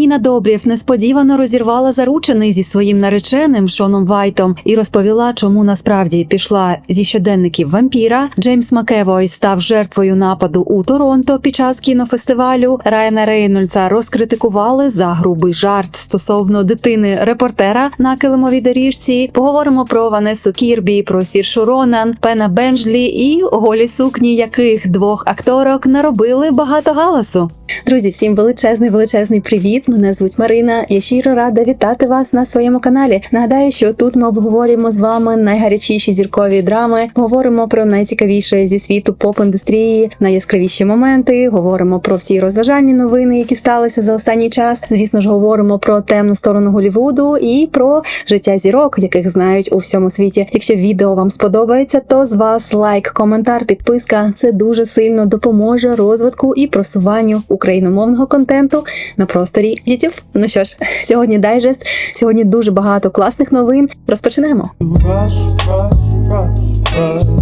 Ніна Добрів несподівано розірвала заручений зі своїм нареченим Шоном Вайтом і розповіла, чому насправді пішла зі щоденників вампіра. Джеймс Макевой став жертвою нападу у Торонто під час кінофестивалю. Райана Рейнольдса розкритикували за грубий жарт стосовно дитини репортера на килимовій доріжці. Поговоримо про Ванесу Кірбі, про Сіршу Ронан, Пена Бенджлі і голі сукні, яких двох акторок наробили багато галасу. Друзі, всім величезний величезний привіт. Мене звуть Марина. Я щиро рада вітати вас на своєму каналі. Нагадаю, що тут ми обговорюємо з вами найгарячіші зіркові драми. Говоримо про найцікавіше зі світу поп-індустрії, найяскравіші моменти. Говоримо про всі розважальні новини, які сталися за останній час. Звісно ж, говоримо про темну сторону Голівуду і про життя зірок, яких знають у всьому світі. Якщо відео вам сподобається, то з вас лайк, коментар, підписка. Це дуже сильно допоможе розвитку і просуванню україномовного контенту на просторі YouTube. Ну що ж, сьогодні дайджест. Сьогодні дуже багато класних новин. Розпочнемо. Rush, rush, rush, rush, rush.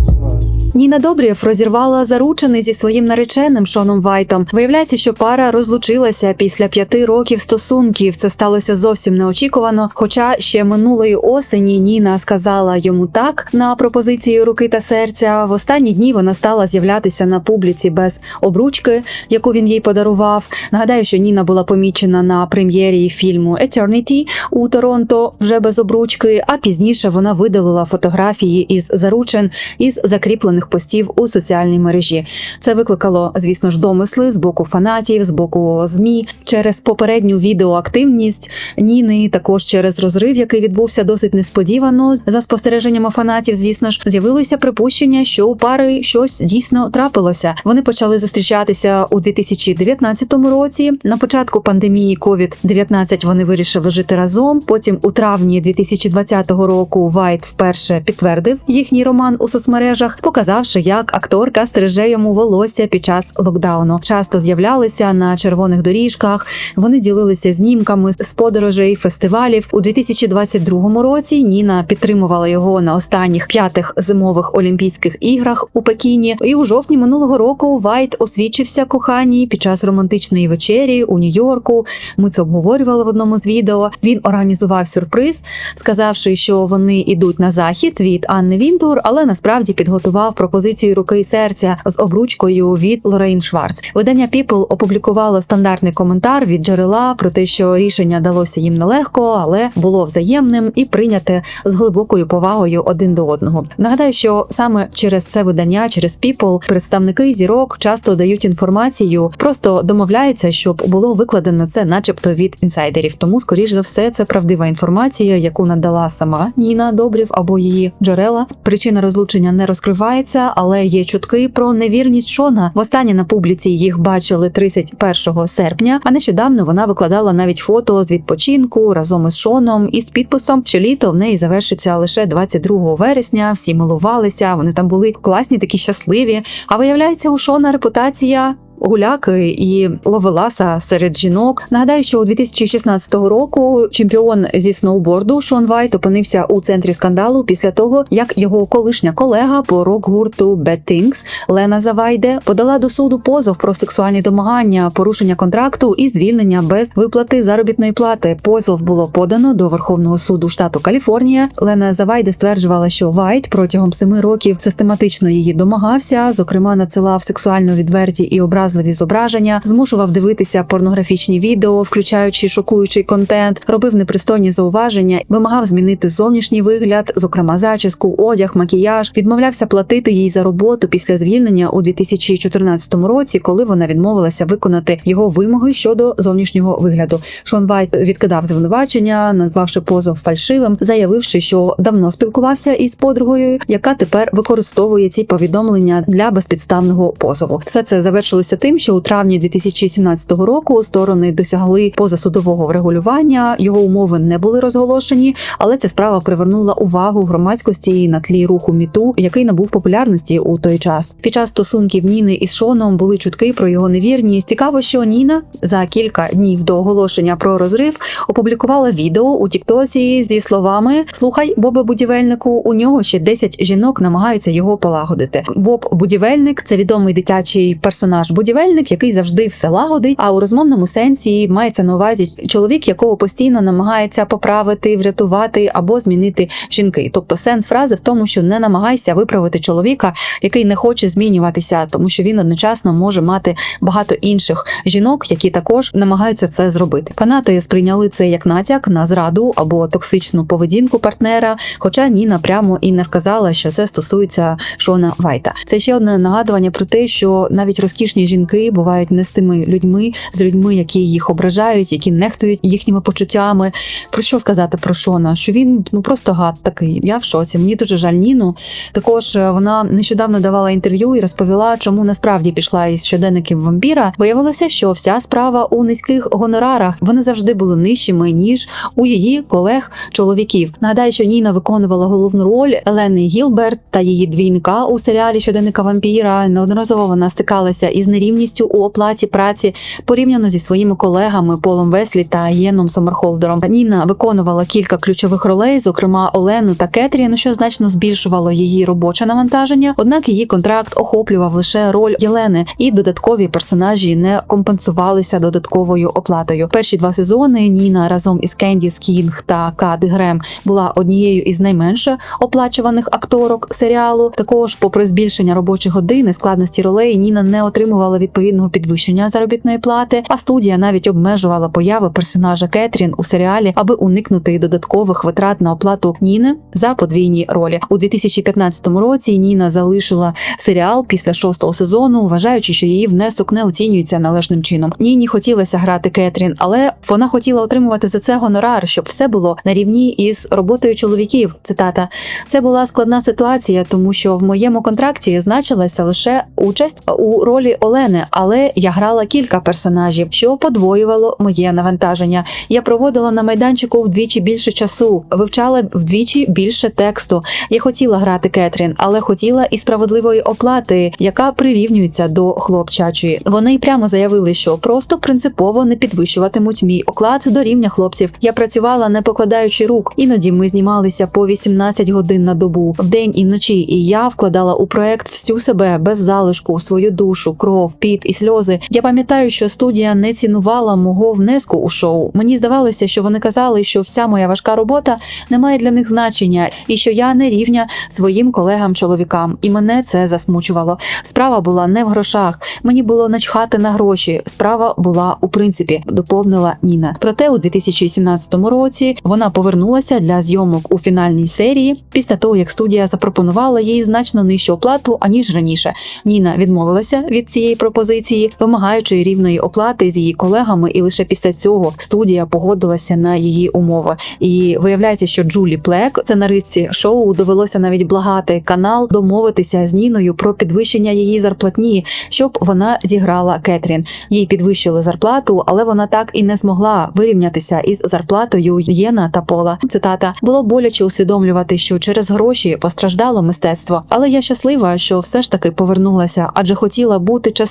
Ніна Добрєв розірвала заручений зі своїм нареченим Шоном Вайтом. Виявляється, що пара розлучилася після п'яти років стосунків. Це сталося зовсім неочікувано. Хоча ще минулої осені Ніна сказала йому так на пропозицію руки та серця. В останні дні вона стала з'являтися на публіці без обручки, яку він їй подарував. Нагадаю, що Ніна була помічена на прем'єрі фільму Eternity у Торонто вже без обручки. А пізніше вона видалила фотографії із заручин із закріплених постів у соціальній мережі. Це викликало, звісно ж, домисли з боку фанатів, з боку змі через попередню відеоактивність Ніни, також через розрив, який відбувся досить несподівано. За спостереженнями фанатів, звісно ж, з'явилося припущення, що у пари щось дійсно трапилося. Вони почали зустрічатися у 2019 році. На початку пандемії COVID-19 вони вирішили жити разом. Потім, у травні 2020 року, Вайт вперше підтвердив їхній роман у соцмережах, показавши, як акторка стриже йому волосся під час локдауну. Часто з'являлися на червоних доріжках. Вони ділилися знімками з подорожей, фестивалів. У 2022 році Ніна підтримувала його на останніх п'ятих зимових Олімпійських іграх у Пекіні. І у жовтні минулого року Вайт освічився коханій під час романтичної вечері у Нью-Йорку. Ми це обговорювали в одному з відео. Він організував сюрприз, сказавши, що вони йдуть на захід від Анни Вінтур, але насправді підготував пропозицію руки і серця з обручкою від Лорейн Шварц. Видання People опублікувало стандартний коментар від джерела про те, що рішення далося їм нелегко, але було взаємним і прийняте з глибокою повагою один до одного. Нагадаю, що саме через це видання, через People, представники зірок часто дають інформацію, просто домовляються, щоб було викладено це, начебто від інсайдерів. Тому, скоріш за все, це правдива інформація, яку надала сама Ніна Добрів або її джерела. Причина розлучення не розкривається, але є чутки про невірність Шона. Востаннє на публіці їх бачили 31 серпня. А нещодавно вона викладала навіть фото з відпочинку разом із Шоном і з підписом, що літо в неї завершиться лише 22 вересня. Всі милувалися. Вони там були класні, такі щасливі. А виявляється, у Шона репутація. Гуляки і ловеласа серед жінок. Нагадаю, що у 2016 року чемпіон зі сноуборду Шон Вайт опинився у центрі скандалу після того, як його колишня колега по рок-гурту Bad Things Лена Завайде подала до суду позов про сексуальні домагання, порушення контракту і звільнення без виплати заробітної плати. Позов було подано до Верховного суду штату Каліфорнія. Лена Завайде стверджувала, що Вайт протягом семи років систематично її домагався, зокрема надсилав сексуально відверті і образливі зображення, змушував дивитися порнографічні відео, включаючи шокуючий контент, робив непристойні зауваження, вимагав змінити зовнішній вигляд, зокрема зачіску, одяг, макіяж, відмовлявся платити їй за роботу після звільнення у 2014 році, коли вона відмовилася виконати його вимоги щодо зовнішнього вигляду. Шон Вайт відкидав звинувачення, назвавши позов фальшивим, заявивши, що давно спілкувався із подругою, яка тепер використовує ці повідомлення для безпідставного позову. Все це завершилося тим, що у травні 2017 року сторони досягли позасудового врегулювання. Його умови не були розголошені, але ця справа привернула увагу громадськості на тлі руху міту, який набув популярності у той час. Під час стосунків Ніни із Шоном були чутки про його невірність. Цікаво, що Ніна за кілька днів до оголошення про розрив опублікувала відео у Тіктосі зі словами: Слухай, Бобе будівельнику, у нього ще 10 жінок намагаються його полагодити. Боб будівельник це відомий дитячий персонаж будівельник, будівельник, який завжди все лагодить. А у розмовному сенсі мається на увазі чоловік, якого постійно намагається поправити, врятувати або змінити жінки. Тобто сенс фрази в тому, що не намагайся виправити чоловіка, який не хоче змінюватися, тому що він одночасно може мати багато інших жінок, які також намагаються це зробити. Фанати сприйняли це як натяк на зраду або токсичну поведінку партнера. Хоча Ніна прямо і не вказала, що це стосується Шона Вайта. Це ще одне нагадування про те, що навіть розкішні жінки бувають не з тими людьми, з людьми, які їх ображають, які нехтують їхніми почуттями. Про що сказати про Шона? Що він ну просто гад такий. Я в шоці. Мені дуже жаль Ніну. Також е, вона нещодавно давала інтерв'ю і розповіла, чому насправді пішла із щоденників вампіра. Виявилося, що вся справа у низьких гонорарах. Вони завжди були нижчими ніж у її колег чоловіків. Нагадаю, що Ніна виконувала головну роль Елени Гілберт та її двійника у серіалі Щоденника вампіра. Неодноразово вона стикалася із нерівністю у оплаті праці порівняно зі своїми колегами Полом Веслі та Єном Сомерхолдером. Ніна виконувала кілька ключових ролей, зокрема Олену та Кетрін, що значно збільшувало її робоче навантаження. Однак її контракт охоплював лише роль Єлени, і додаткові персонажі не компенсувалися додатковою оплатою. Перші два сезони Ніна разом із Кендіс Кінг та Кад Грем була однією із найменше оплачуваних акторок серіалу. Також, попри збільшення робочих годин і складності ролей, Ніна не отримувала відповідного підвищення заробітної плати. А студія навіть обмежувала появи персонажа Кетрін у серіалі, аби уникнути додаткових витрат на оплату Ніни за подвійні ролі. У 2015 році Ніна залишила серіал після шостого сезону, вважаючи, що її внесок не оцінюється належним чином. Ніні хотілося грати Кетрін, але вона хотіла отримувати за це гонорар, щоб все було на рівні із роботою чоловіків. Цитата: це була складна ситуація, тому що в моєму контракті значилася лише участь у ролі Олени, але я грала кілька персонажів, що подвоювало моє навантаження. Я проводила на майданчику вдвічі більше часу, вивчала вдвічі більше тексту. Я хотіла грати Кетрін, але хотіла і справедливої оплати, яка прирівнюється до хлопчачої. Вони прямо заявили, що просто принципово не підвищуватимуть мій оклад до рівня хлопців. Я працювала не покладаючи рук. Іноді ми знімалися по 18 годин на добу, вдень і вночі. І я вкладала у проект всю себе без залишку, свою душу, кров, піт і сльози. Я пам'ятаю, що студія не цінувала мого внеску у шоу. Мені здавалося, що вони казали, що вся моя важка робота не має для них значення, і що я не рівня своїм колегам-чоловікам, і мене це засмучувало. Справа була не в грошах. Мені було начхати на гроші. Справа була у принципі, доповнила Ніна. Проте у 2017 році вона повернулася для зйомок у фінальній серії після того, як студія запропонувала їй значно нижчу оплату аніж раніше. Ніна відмовилася від цієї пропозиції, вимагаючи рівної оплати з її колегами, і лише після цього студія погодилася на її умови. І виявляється, що Джулі Плек, сценаристці шоу, довелося навіть благати канал домовитися з Ніною про підвищення її зарплатні, щоб вона зіграла Кетрін. Їй підвищили зарплату, але вона так і не змогла вирівнятися із зарплатою Єна та Пола. Цитата було боляче усвідомлювати, що через гроші постраждало мистецтво, але я щаслива, що все ж таки повернулася, адже хотіла бути частиною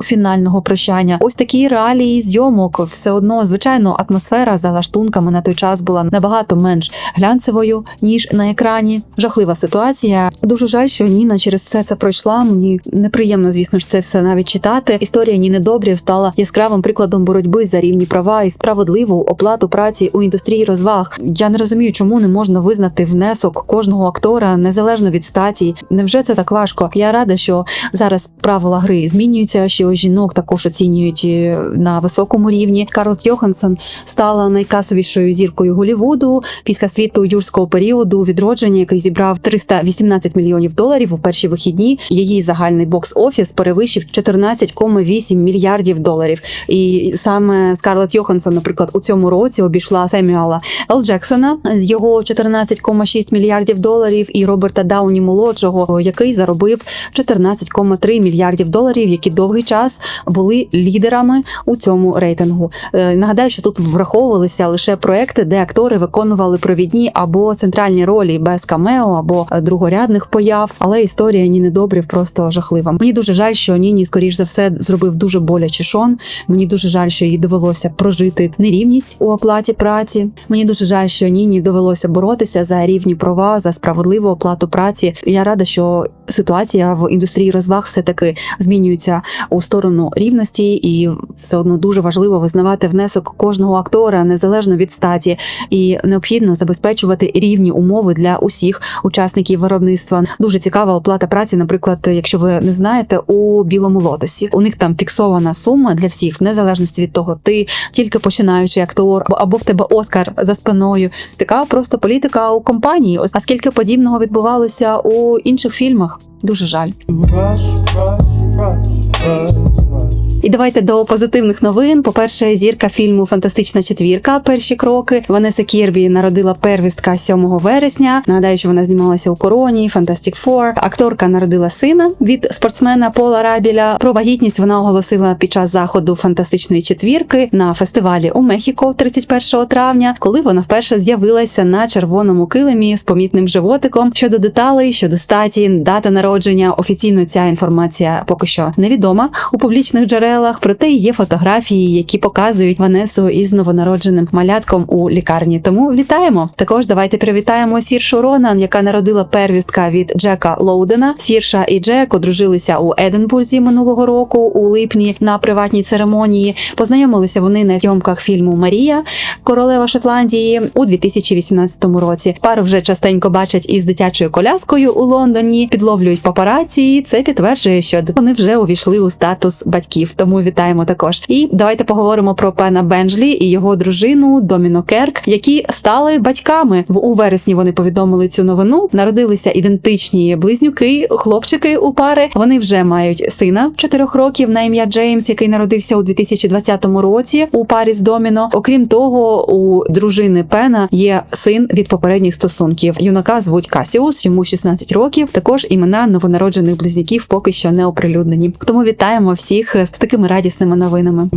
фінального прощання. Ось такі реалії зйомок. Все одно, звичайно, атмосфера за лаштунками на той час була набагато менш глянцевою ніж на екрані. Жахлива ситуація. Дуже жаль, що Ніна через все це пройшла. Мені неприємно, звісно ж, це все навіть читати. Історія Ніни Добрів стала яскравим прикладом боротьби за рівні права і справедливу оплату праці у індустрії розваг. Я не розумію, чому не можна визнати внесок кожного актора незалежно від статі. Невже це так важко? Я рада, що зараз правила гри змінюються, що жінок також оцінюють е, на високому рівні. Карлот Йоханссон стала найкасовішою зіркою Голівуду після світу юрського періоду відродження, який зібрав 318 мільйонів доларів у перші вихідні. Її загальний бокс-офіс перевищив 14,8 мільярдів доларів. І саме Скарлетт Йоханссон, наприклад, у цьому році обійшла Семюала Ел Джексона з його 14,6 мільярдів доларів, і Роберта Дауні молодшого, який заробив 14,3 мільярдів доларів, які довгий час були лідерами у цьому рейтингу. Е, Нагадаю, що тут враховувалися лише проекти, де актори виконували провідні або центральні ролі без камео або е, другорядних появ. Але історія Ніни Добрів просто жахлива. Мені дуже жаль, що Ніні, скоріш за все, зробив дуже боляче шон. Мені дуже жаль, що їй довелося прожити нерівність у оплаті праці. Мені дуже жаль, що Ніні довелося боротися за рівні права, за справедливу оплату праці. Я рада, що ситуація в індустрії розваг все таки змінюється у сторону рівності, і все одно дуже важливо визнавати внесок кожного актора незалежно від статі, і необхідно забезпечувати рівні умови для усіх учасників виробництва. Дуже цікава оплата праці. Наприклад, якщо ви не знаєте, у білому лотосі у них там фіксована сума для всіх, в незалежності від того, ти тільки починаючий актор, або- в тебе Оскар за спиною. Така просто політика у компанії. А скільки подібного відбувалося у інших фільмах. Дуже жаль. Rush, rush, rush, touch І давайте до позитивних новин. По-перше, зірка фільму Фантастична четвірка. Перші кроки. Ванеса Кірбі народила первістка 7 вересня. Нагадаю, що вона знімалася у короні, Fantastic Four. Акторка народила сина від спортсмена Пола Рабіля. Про вагітність вона оголосила під час заходу фантастичної четвірки на фестивалі у Мехіко 31 травня, коли вона вперше з'явилася на червоному килимі з помітним животиком. Щодо деталей, щодо статі, дата народження. Офіційно ця інформація поки що невідома у публічних джерелах. Проте є фотографії, які показують Ванесу із новонародженим малятком у лікарні. Тому вітаємо. Також давайте привітаємо Сіршу Ронан, яка народила первістка від Джека Лоудена. Сірша і Джек одружилися у Единбурзі минулого року у липні на приватній церемонії. Познайомилися вони на зйомках фільму Марія, королева Шотландії у 2018 році. Пару вже частенько бачать із дитячою коляскою у Лондоні, підловлюють папараці. Це підтверджує, що вони вже увійшли у статус батьків. Тому вітаємо також. І давайте поговоримо про пена Бенджлі і його дружину Доміно Керк, які стали батьками. В у вересні вони повідомили цю новину. Народилися ідентичні близнюки, хлопчики у пари. Вони вже мають сина 4 років на ім'я Джеймс, який народився у 2020 році у парі з Доміно. Окрім того, у дружини Пена є син від попередніх стосунків. Юнака звуть Касіус, йому 16 років. Також імена новонароджених близнюків поки що не оприлюднені. Тому вітаємо всіх з такими радісними новинами.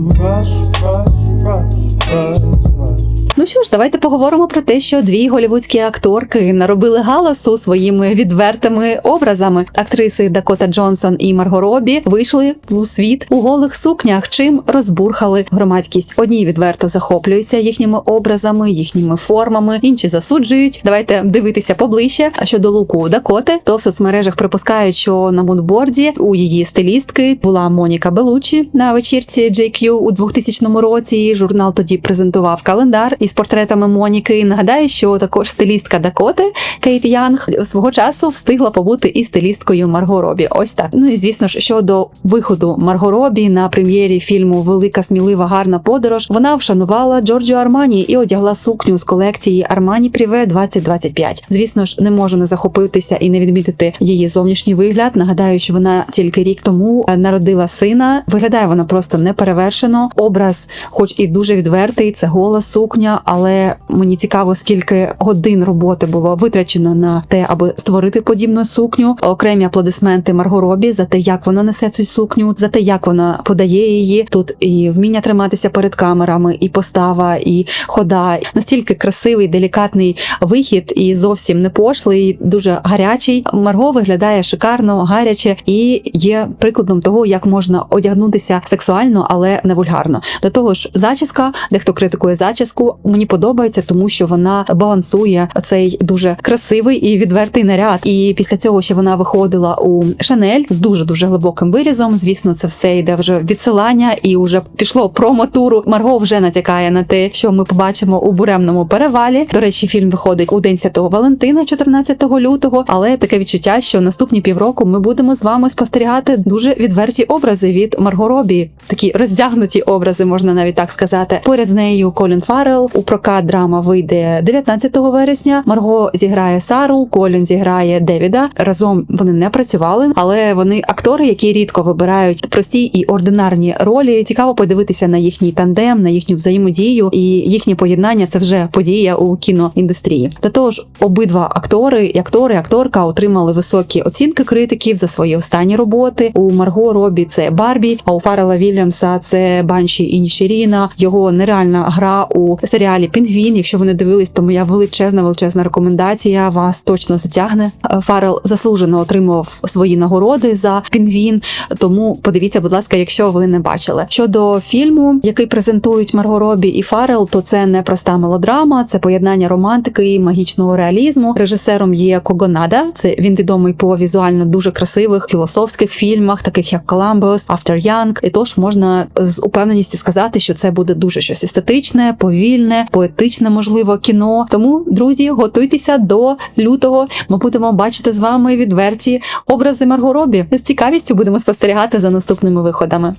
Що ж, давайте поговоримо про те, що дві голівудські акторки наробили галасу своїми відвертими образами. Актриси Дакота Джонсон і Марго Робі вийшли у світ у голих сукнях, чим розбурхали громадськість. Одні відверто захоплюються їхніми образами, їхніми формами, інші засуджують. Давайте дивитися поближче. А щодо луку Дакоти, то в соцмережах припускають, що на мудборді у її стилістки була Моніка Белучі на вечірці JQ у 2000 році. Журнал тоді презентував календар із портретами Моніки. Нагадаю, що також стилістка Дакоти Кейт Янг свого часу встигла побути і стилісткою Марго Робі. Ось так. Ну і звісно ж, щодо виходу Марго Робі на прем'єрі фільму Велика смілива гарна подорож. Вона вшанувала Джорджіо Армані і одягла сукню з колекції Армані Пріве 2025. Звісно ж, не можу не захопитися і не відмітити її зовнішній вигляд. Нагадаю, що вона тільки рік тому е, народила сина. Виглядає вона просто неперевершено. Образ, хоч і дуже відвертий, це гола сукня, але мені цікаво, скільки годин роботи було витрачено на те, аби створити подібну сукню. Окремі аплодисменти Марго Робі за те, як вона несе цю сукню, за те, як вона подає її. Тут і вміння триматися перед камерами, і постава, і хода. Настільки красивий, делікатний вихід, і зовсім не пошлий, дуже гарячий. Марго виглядає шикарно, гаряче і є прикладом того, як можна одягнутися сексуально, але не вульгарно. До того ж, зачіска, дехто критикує зачіску, мені подобається, тому що вона балансує цей дуже красивий і відвертий наряд. І після цього ще вона виходила у Шанель з дуже дуже глибоким вирізом. Звісно, це все йде вже відсилання, і вже пішло промо-туру. Марго вже натякає на те, що ми побачимо у буремному перевалі. До речі, фільм виходить у День Святого Валентина, 14 лютого. Але таке відчуття, що наступні півроку ми будемо з вами спостерігати дуже відверті образи від Марго Робі. Такі роздягнуті образи, можна навіть так сказати. Поряд з нею Колін Фаррелл. У прокат драма вийде 19 вересня. Марго зіграє Сару, Колін зіграє Девіда. Разом вони не працювали, але вони актори, які рідко вибирають прості і ординарні ролі. Цікаво подивитися на їхній тандем, на їхню взаємодію і їхнє поєднання. Це вже подія у кіноіндустрії. До того ж, обидва актори, і актори, акторка отримали високі оцінки критиків за свої останні роботи. У Марго Робі це Барбі, а у Фаррела Вільямса це Банші і Нішіріна. Його нереальна гра у серіалі серіалі Пінгвін. Якщо ви не дивились, то моя величезна величезна рекомендація вас точно затягне. Е, Фарел заслужено отримав свої нагороди за Пінгвін. Тому подивіться, будь ласка, якщо ви не бачили. Щодо фільму, який презентують Марго Робі і Фарел, то це не проста мелодрама, це поєднання романтики і магічного реалізму. Режисером є Когонада. Це він відомий по візуально дуже красивих філософських фільмах, таких як Columbus, After Young. І тож можна з упевненістю сказати, що це буде дуже щось естетичне, повільне, поетичне, можливо, кіно. Тому, друзі, готуйтеся до лютого. Ми будемо бачити з вами відверті образи Марго Робі. З цікавістю будемо спостерігати за наступними виходами.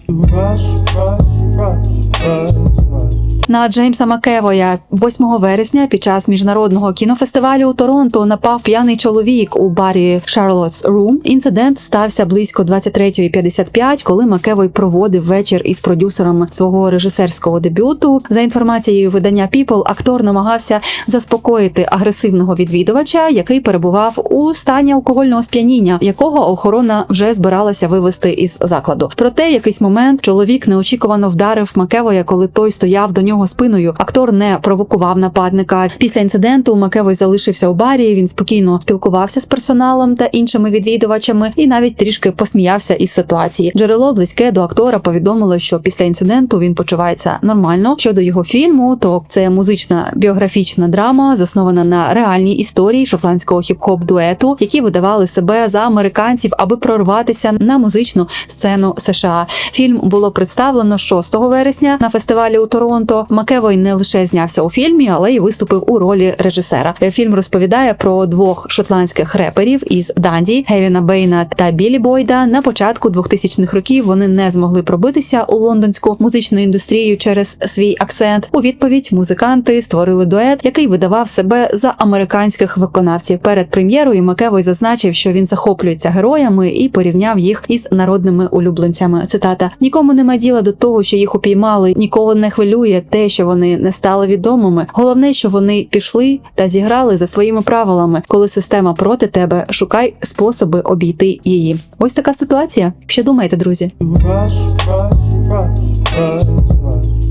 На Джеймса Макевоя 8 вересня під час міжнародного кінофестивалю у Торонто напав п'яний чоловік у барі Charlotte's Room. Інцидент стався близько 23.55, коли Макевой проводив вечір із продюсером свого режисерського дебюту. За інформацією видання People, актор намагався заспокоїти агресивного відвідувача, який перебував у стані алкогольного сп'яніння, якого охорона вже збиралася вивести із закладу. Проте в якийсь момент чоловік неочікувано вдарив Макевоя, коли той стояв до нього спиною. Актор не провокував нападника. Після інциденту Макевой залишився у барі. Він спокійно спілкувався з персоналом та іншими відвідувачами і навіть трішки посміявся із ситуації. Джерело близьке до актора повідомило, що після інциденту він почувається нормально. Щодо його фільму, то це музична біографічна драма, заснована на реальній історії шотландського хіп-хоп дуету, які видавали себе за американців, аби прорватися на музичну сцену США. Фільм було представлено 6 вересня на фестивалі у Торонто. Макевой не лише знявся у фільмі, але й виступив у ролі режисера. Фільм розповідає про двох шотландських реперів із Данді Гевіна Бейна та Білі Бойда. На початку 2000-х років вони не змогли пробитися у лондонську музичну індустрію через свій акцент. У відповідь музиканти створили дует, який видавав себе за американських виконавців. Перед прем'єрою Макевой зазначив, що він захоплюється героями і порівняв їх із народними улюбленцями. Цитата: нікому нема діла до того, що їх упіймали, нікого не хвилює те, що вони не стали відомими. Головне, що вони пішли та зіграли за своїми правилами. Коли система проти тебе, шукай способи обійти її. Ось така ситуація. Що думаєте, друзі?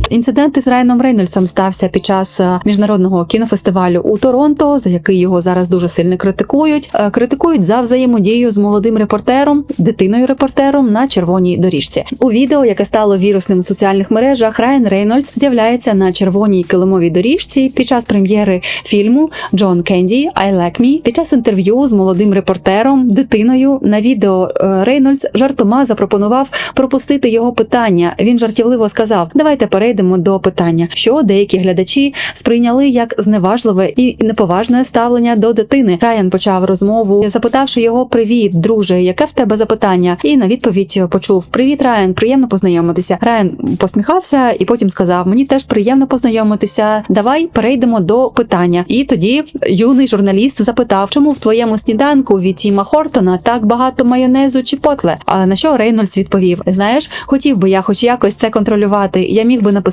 Інцидент із Райаном Рейнольдсом стався під час е, міжнародного кінофестивалю у Торонто, за який його зараз дуже сильно критикують. Е, Критикують за взаємодію з молодим репортером, дитиною репортером на червоній доріжці. У відео, яке стало вірусним у соціальних мережах, Райан Рейнольдс з'являється на червоній килимовій доріжці під час прем'єри фільму Джон Кенді I Like Me. Під час інтерв'ю з молодим репортером, дитиною на відео е, Рейнольдс жартома запропонував пропустити його питання. Він жартівливо сказав: Давайте перейдемо до питання, що деякі глядачі сприйняли як зневажливе і неповажне ставлення до дитини. Райан почав розмову, запитавши його: Привіт, друже, яке в тебе запитання? І на відповідь почув: Привіт, Райан, приємно познайомитися. Райан посміхався і потім сказав: Мені теж приємно познайомитися. Давай перейдемо до питання. І тоді юний журналіст запитав, чому в твоєму сніданку від Тіма Хортона так багато майонезу чи потле? А на що Рейнольдс відповів: Знаєш, хотів би я хоч якось це контролювати. Я міг би написати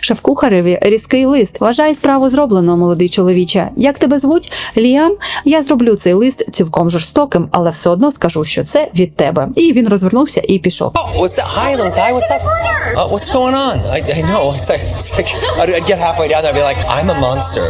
шеф-кухареві різкий лист. Вважай справу зроблено, молодий чоловіче. Як тебе звуть? Ліам? Я зроблю цей лист цілком жорстоким, але все одно скажу, що це від тебе. І він розвернувся і пішов. Oh, what's that? Hi, little guy. What's up? Uh, what's going on? I, I know. It's like, it's like I'd, I'd get halfway down there and be like, I'm a monster.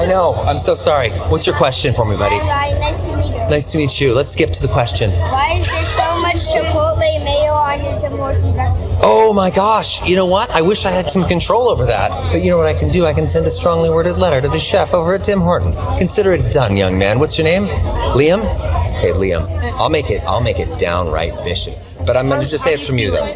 I know. I'm so sorry. What's your question for me, buddy? Hi, Ryan. Nice to meet you. Nice to meet you. Let's skip to the question. Why is there so much Chipotle mayo on your Tim Hortons breakfast? Oh my gosh. You know what? I wish I had some control over that. But you know what I can do? I can send a strongly worded letter to the chef over at Tim Hortons. Consider it done, young man. What's your name? Liam? Hey, Liam. I'll make it. I'll make it downright vicious. But I'm gonna just say it's from you, though.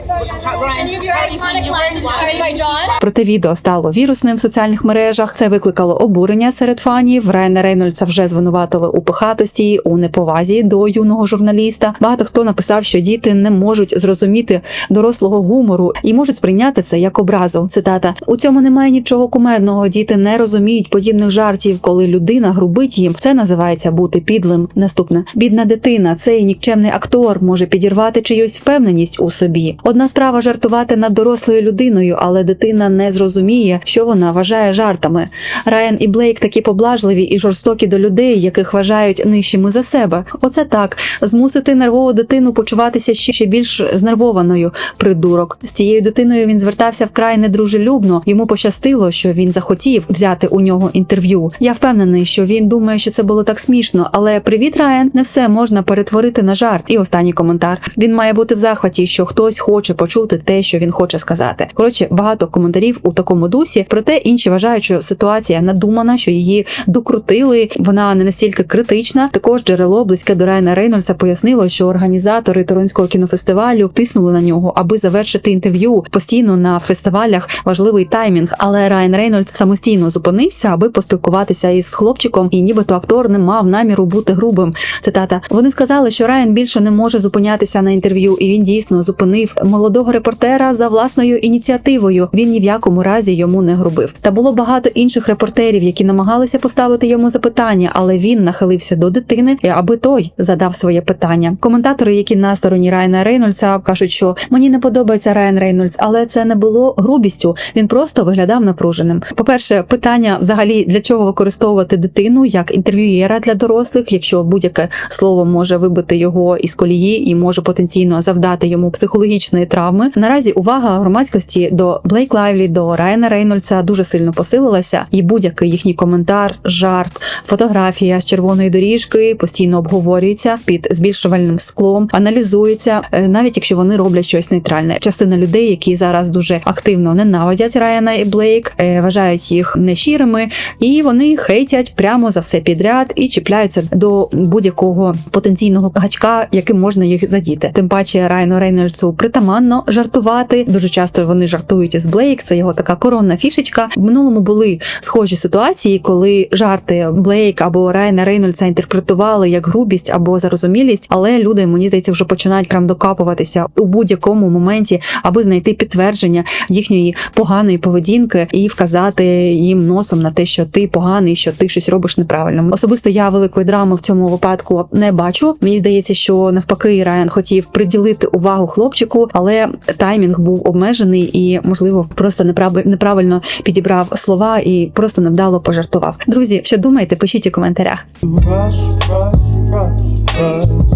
Any of your iconic lines inspired by John? Проте відео стало вірусним в соціальних мережах. Це викликало обурення серед фанів. Райана Рейнольдса вже звинуватили у пихатості, у неповазі до юного журналіста. Багато хто написав, що діти не можуть зрозуміти дорослого гумору і можуть сприйняти це як образу. Цитата: у цьому немає нічого кумедного. Діти не розуміють подібних жартів, коли людина грубить їм. Це називається бути підлим. Наступне бідний бідна дитина, цей нікчемний актор може підірвати чиюсь впевненість у собі. Одна справа жартувати над дорослою людиною, але дитина не зрозуміє, що вона вважає жартами. Райан і Блейк такі поблажливі і жорстокі до людей, яких вважають нижчими за себе. Оце так змусити нервову дитину почуватися ще, більш знервованою. Придурок з цією дитиною він звертався вкрай недружелюбно. Йому пощастило, що він захотів взяти у нього інтерв'ю. Я впевнений, що він думає, що це було так смішно. Але привіт, Райан, не все можна перетворити на жарт. І останній коментар. Він має бути в захваті, що хтось хоче почути те, що він хоче сказати. Коротше, багато коментарів у такому дусі. Проте інші вважають, що ситуація надумана, що її докрутили. Вона не настільки критична. Також джерело близьке до Райана Рейнольдса пояснило, що організатори Торонського кінофестивалю тиснули на нього, аби завершити інтерв'ю. Постійно на фестивалях важливий таймінг. Але Райан Рейнольдс самостійно зупинився, аби поспілкуватися із хлопчиком, і нібито актор не мав наміру бути грубим. Цитата: вони сказали, що Райан більше не може зупинятися на інтерв'ю, і він дійсно зупинив молодого репортера за власною ініціативою. Він ні в якому разі йому не грубив. Та було багато інших репортерів, які намагалися поставити йому запитання, але він нахилився до дитини, аби той задав своє питання. Коментатори, які на стороні Райана Рейнольдса, кажуть, що мені не подобається Райан Рейнольдс, але це не було грубістю. Він просто виглядав напруженим. По перше, питання взагалі для чого використовувати дитину як інтерв'юєра для дорослих, якщо будь-яке слово може вибити його із колії і може потенційно завдати йому психологічної травми. Наразі увага громадськості до Блейк Лайвлі, до Райана Рейнольдса дуже сильно посилилася, і будь-який їхній коментар, жарт, фотографія з червоної доріжки постійно обговорюється під збільшувальним склом, аналізується, е, навіть якщо вони роблять щось нейтральне. Частина людей, які зараз дуже активно ненавидять Райана і Блейк, е, вважають їх нещирими, і вони хейтять прямо за все підряд і чіпляються до будь-якого потенційного гачка, яким можна їх задіти. Тим паче Райану Рейнольдсу притаманно жартувати. Дуже часто вони жартують із Блейк. Це його така коронна фішечка. В минулому були схожі ситуації, коли жарти Блейк або Райана Рейнольдса інтерпретували як грубість або зарозумілість, але люди мені здається вже починають прям докапуватися у будь-якому моменті, аби знайти підтвердження їхньої поганої поведінки і вказати їм носом на те, що ти поганий, що ти щось робиш неправильно. Особисто я великої драми в цьому випадку не бачу. Мені здається, що навпаки Райан хотів приділити увагу хлопчику, але таймінг був обмежений і, можливо, просто неправ- неправильно підібрав слова і просто невдало пожартував. Друзі, що думаєте, пишіть у коментарях. Rush, rush, rush, rush, rush.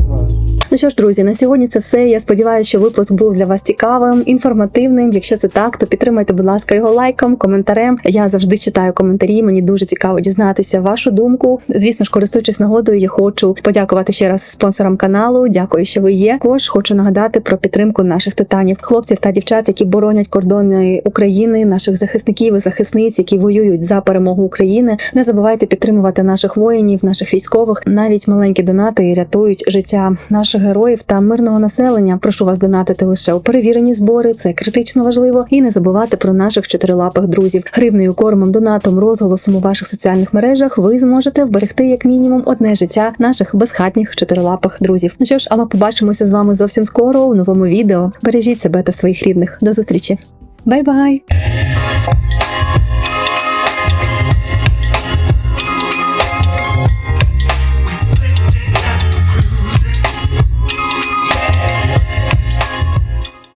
Ну що ж, друзі, на сьогодні це все. Я сподіваюся, що випуск був для вас цікавим, інформативним. Якщо це так, то підтримайте, будь ласка, його лайком, коментарем. Я завжди читаю коментарі. Мені дуже цікаво дізнатися вашу думку. Звісно ж, користуючись нагодою, я хочу подякувати ще раз спонсорам каналу. Дякую, що ви є. Також хочу нагадати про підтримку наших титанів, хлопців та дівчат, які боронять кордони України, наших захисників і захисниць, які воюють за перемогу України. Не забувайте підтримувати наших воїнів, наших військових. Навіть маленькі донати рятують життя наших героїв та мирного населення. Прошу вас донатити лише у перевірені збори. Це критично важливо. І не забувати про наших чотирилапих друзів. Гривнею, кормом, донатом, розголосом у ваших соціальних мережах ви зможете вберегти як мінімум одне життя наших безхатніх чотирилапих друзів. Ну що ж, а ми побачимося з вами зовсім скоро у новому відео. Бережіть себе та своїх рідних. До зустрічі. Бай-бай!